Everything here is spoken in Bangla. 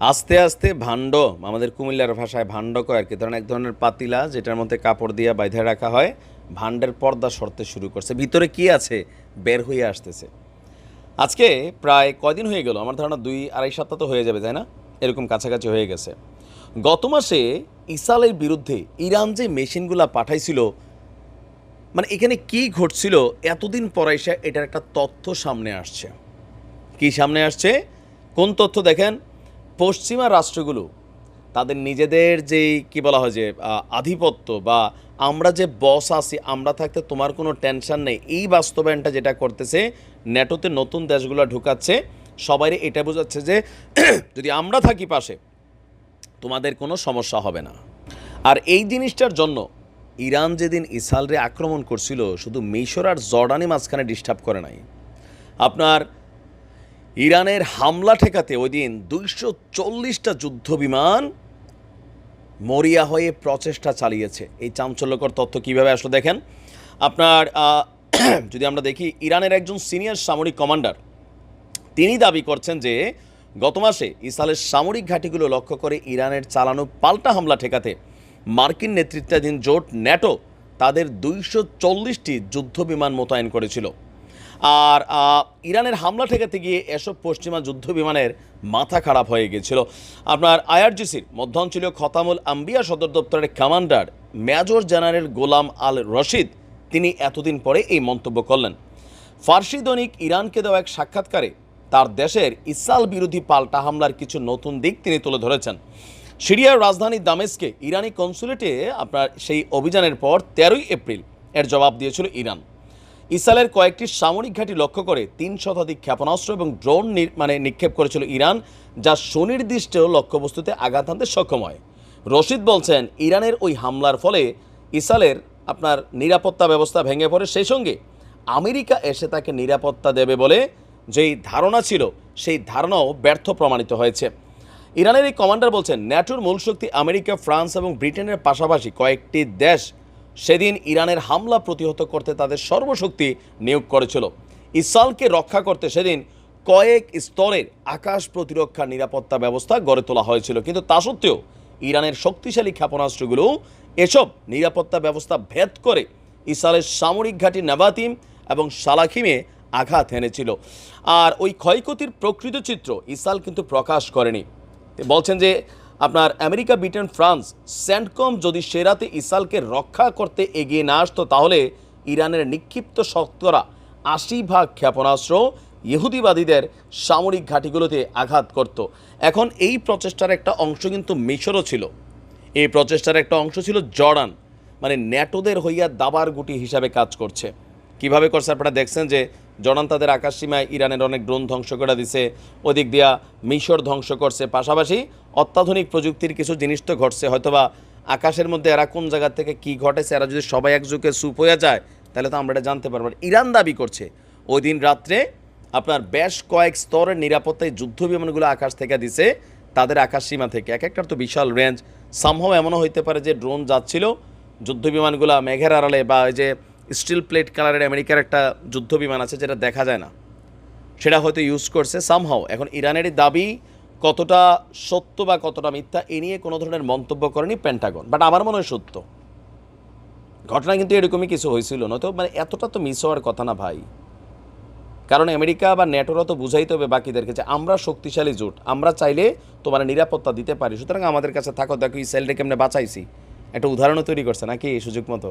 আস্তে আস্তে ভাণ্ড, আমাদের কুমিল্লার ভাষায় ভাণ্ড কয় আর কি ধরেন এক ধরনের পাতিলা যেটার মধ্যে কাপড় দিয়ে বাইধে রাখা হয়, ভাণ্ডের পর্দা সরতে শুরু করছে। ভিতরে কি আছে? বের হয়ে আসতেছে। আজকে প্রায় কয়দিন হয়ে গেল? আমার ধারণা দুই, আড়াই সপ্তাহ তো হয়ে যাবে, তাই না? এরকম কাছাকাছি হয়ে গেছে। গত মাসে ইসালের বিরুদ্ধে ইরান যে মেশিনগুলা পাঠাইছিল মানে এখানে কি ঘটছিল, এতদিন পর এসে এটার একটা তথ্য সামনে আসছে। কি সামনে আসছে? কোন তথ্য দেখেন? পশ্চিমা রাষ্ট্রগুলো তাদের নিজেদের যেই, কি বলা হয় যে আধিপত্য বা আমরা যে বস আছি, আমরা থাকতে তোমার কোনো টেনশন নেই। এই বাস্তবায়নটা যেটা করতেছে ন্যাটোতে নতুন দেশগুলো ঢুকাচ্ছে সবাই এটা বোঝাচ্ছে যে, যদি আমরা থাকি পাশে, তোমাদের কোনো সমস্যা হবে না। আর এই জিনিসটার জন্য ইরান যেদিন ইসালরে আক্রমণ করছিল, শুধু মিশর আর জর্ডানি মাঝখানে ডিস্টার্ব করে নাই। আপনার ইরানের হামলা ঠেকাতে ওই দিন দুইশো চল্লিশটা যুদ্ধ বিমান মরিয়া হয়ে প্রচেষ্টা চালিয়েছে। এই চাঞ্চল্যকর তথ্য কীভাবে আসলো দেখেন? আপনার যদি আমরা দেখি, ইরানের একজন সিনিয়র সামরিক কমান্ডার, তিনি দাবি করছেন যে গত মাসে ইসরায়েলের সামরিক ঘাঁটিগুলো লক্ষ্য করে ইরানের চালানো পাল্টা হামলা ঠেকাতে মার্কিন নেতৃত্বাধীন জোট ন্যাটো তাদের দুইশো চল্লিশটি যুদ্ধ বিমান মোতায়েন করেছিল। আর ইরানের হামলা ঠেকাতে গিয়ে এসব পশ্চিমা যুদ্ধ বিমানের মাথা খারাপ হয়ে গিয়েছিল আপনার আইআরজিসির মধ্যাঞ্চলীয় খতামুল আম্বিয়া সদর দপ্তরের commander major general Gholam Al Rashid তিনি এতদিন পরে এই মন্তব্য করলেন। ফার্সি দৈনিক ইরানকে দেওয়া এক সাক্ষাৎকারে তার দেশের ইসরায়েল বিরোধী পাল্টা হামলার কিছু নতুন দিক তিনি তুলে ধরেছেন। সিরিয়ার রাজধানী দামেস্কে ইরানি কনসুলেটে আপনার সেই অভিযানের পর তেরোই এপ্রিল এর জবাব দিয়েছিল ইরান। ইসরায়েলের কয়েকটি সামরিক ঘাঁটি লক্ষ্য করে তিন শতাধিক ক্ষেপণাস্ত্র এবং ড্রোন মানে নিক্ষেপ করেছিল ইরান, যা সুনির্দিষ্ট লক্ষ্যবস্তুতে আঘাত আনতে সক্ষম হয়। রশিদ বলছেন, ইরানের ওই হামলার ফলে ইসরায়েলের আপনার নিরাপত্তা ব্যবস্থা ভেঙে পড়ে। সেই সঙ্গে আমেরিকা এসে তাকে নিরাপত্তা দেবে বলে যেই ধারণা ছিল, সেই ধারণাও ব্যর্থ প্রমাণিত হয়েছে। ইরানের এই কমান্ডার বলছেন, ন্যাটোর মূল শক্তি আমেরিকা, ফ্রান্স এবং ব্রিটেনের পাশাপাশি কয়েকটি দেশ সেদিন ইরানের হামলা প্রতিহত করতে তাদের সর্বশক্তি নিয়োগ করেছিল। ইসরায়েলকে রক্ষা করতে সেদিন কয়েক স্তরের আকাশ প্রতিরক্ষা নিরাপত্তা ব্যবস্থা গড়ে তোলা হয়েছিল। কিন্তু তা সত্ত্বেও ইরানের শক্তিশালী ক্ষেপণাস্ত্রগুলো এসব নিরাপত্তা ব্যবস্থা ভেদ করে ইসরায়েলের সামরিক ঘাঁটি নাবাতিম এবং সালাখিমে আঘাত এনেছিল। আর ওই ক্ষয়ক্ষতির প্রকৃত চিত্র ইসরায়েল কিন্তু প্রকাশ করেনি। বলছেন যে আপনার আমেরিকা ব্রিটেন, ফ্রান্স, স্যান্ডকম যদি সেরাতে ইসালকে রক্ষা করতে এগিয়ে না আসতো, তাহলে ইরানের নিক্ষিপ্ত শতকরা আশি ভাগ ক্ষেপণাস্ত্র ইহুদিবাদীদের সামরিক ঘাঁটিগুলোতে আঘাত করত। এখন এই প্রচেষ্টার একটা অংশ কিন্তু মিশরও ছিল। এই প্রচেষ্টার একটা অংশ ছিল জর্ডান মানে ন্যাটোদের হইয়া দাবার গুটি হিসাবে কাজ করছে। কীভাবে করছে আপনারা দেখছেন যে জর্ডান তাদের আকাশসীমায় ইরানের অনেক ড্রোন ধ্বংস করে দিছে। ওদিক দিয়া মিশর ধ্বংস করছে। পাশাপাশি অত্যাধুনিক প্রযুক্তির কিছু জিনিস তো ঘটছে। হয়তোবা আকাশের মধ্যে এরা কোন জায়গা থেকে কি ঘটেছে, এরা যদি সবাই একযোগে সুপ হয়ে যায়, তাহলে তো আমরা এটা জানতে পারব। ইরান দাবি করছে, ওই দিন রাত্রে আপনার বেশ কয়েক স্তরের নিরাপত্তায় যুদ্ধ বিমানগুলো আকাশ থেকে দিছে, তাদের আকাশ সীমা থেকে। এক একটার তো বিশাল রেঞ্জ সামহাও এমনও হইতে পারে যে ড্রোন যাচ্ছিল, যুদ্ধ বিমানগুলো মেঘের আড়ালে বা যে স্টিল প্লেট কালারের আমেরিকার একটা যুদ্ধ বিমান আছে যেটা দেখা যায় না। সেটা হয়তো ইউজ করছে সামহাও এখন ইরানের দাবি কতটা সত্য বা কতটা মিথ্যা এ নিয়ে কোনো ধরনের মন্তব্য করেনি পেন্টাগন বাট আমার মনে হয় সত্য। ঘটনা কিন্তু এরকমই কিছু হয়েছিল, নয়তো মানে এতটা তো মিস হওয়ার কথা না ভাই। কারণ আমেরিকা বা নেটোরা তো বুঝাইতে হবে বাকিদেরকে যে আমরা শক্তিশালী জোট, আমরা চাইলে তোমার নিরাপত্তা দিতে পারি। সুতরাং আমাদের কাছে থাকো, দেখো ইসরায়েলটা কেমনে বাঁচাইছি। একটা উদাহরণও তৈরি করছে নাকি এই সুযোগ মতো?